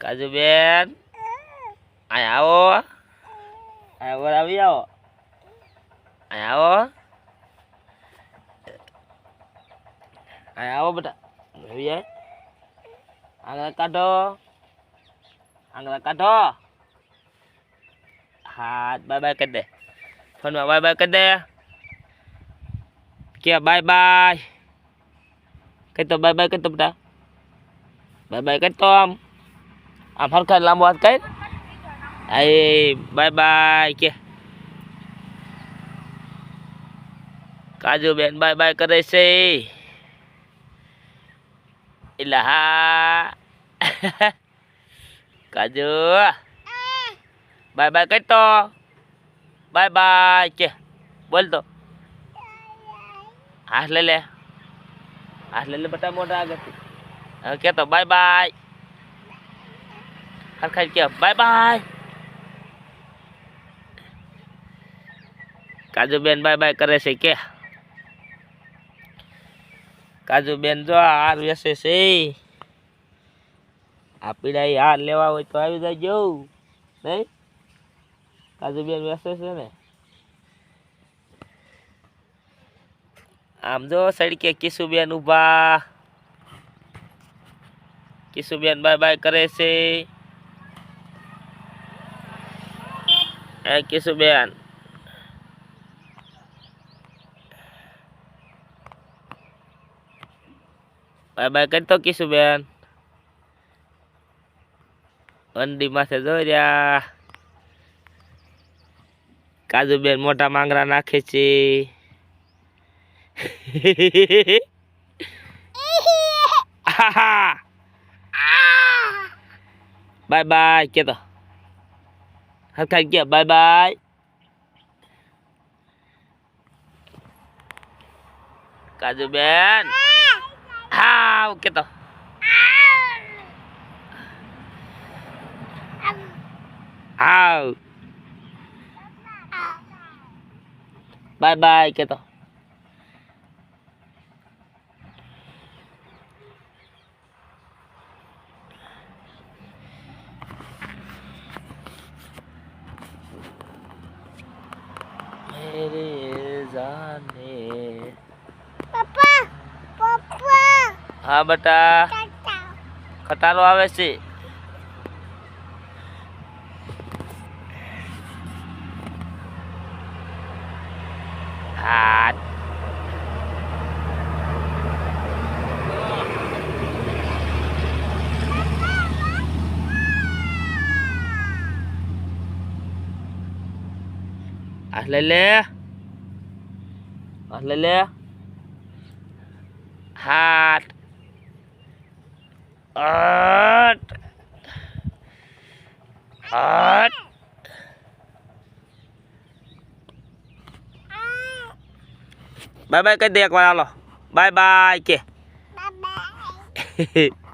કાજુબેન અહીં આવો અહીં વર આવી આવો અહીં આવો અહીં આવો બેટા આવી જાય આંગળા કાઢો આંગળા કાઢો હાથ બાય બાય કરી દે ફોનમાં બાય બાય કરી દે કે બાય બાય કઈ તો બાય બાય કઈ તો બેટા બાય બાય કઈ તો આમ આમ હરખા લાંબો હાથ કઈ એ બાય બાય, કે. કાજુ બેન બાય બાય કરે છે. એટલે હા. કાજુ. બાય બાય કઈ તો બાય બાય, કે. બોલ તો. હાથ લે લે. હાથ લે લે, બટા મોટા આગળથી. હવે કે તો બાય. બાય હરખાઈ કે બાય બાય કાજુબેન બાય બાય કરે છે કે? કાજુબેન જો હાર વેસે છે. આ પીડા હાર લેવા હોય તો આવી જાય નહીં? કાજુબેન વેસે છે ને. આમ જો સડકે કિશુબેન ઊભા. કિશુબેન બાય બાય કરે છે. એ કિશુબેન બાય બાય કરતો કિશુબેન અંડી માથે જોઈ રહ્યા કાજુબેન મોટા માંગરા નાખે છે bye bye khách khanh chị bye bye. Cả dù bên à ok tao. À bye bye kia tao. મેરે જાને પપ્પા પપ્પા. હા બટા. ખટારો આવે છે. আসলে আসলে হাট আট আট bye bye cái tiệc vào lo bye bye kìa bye bye.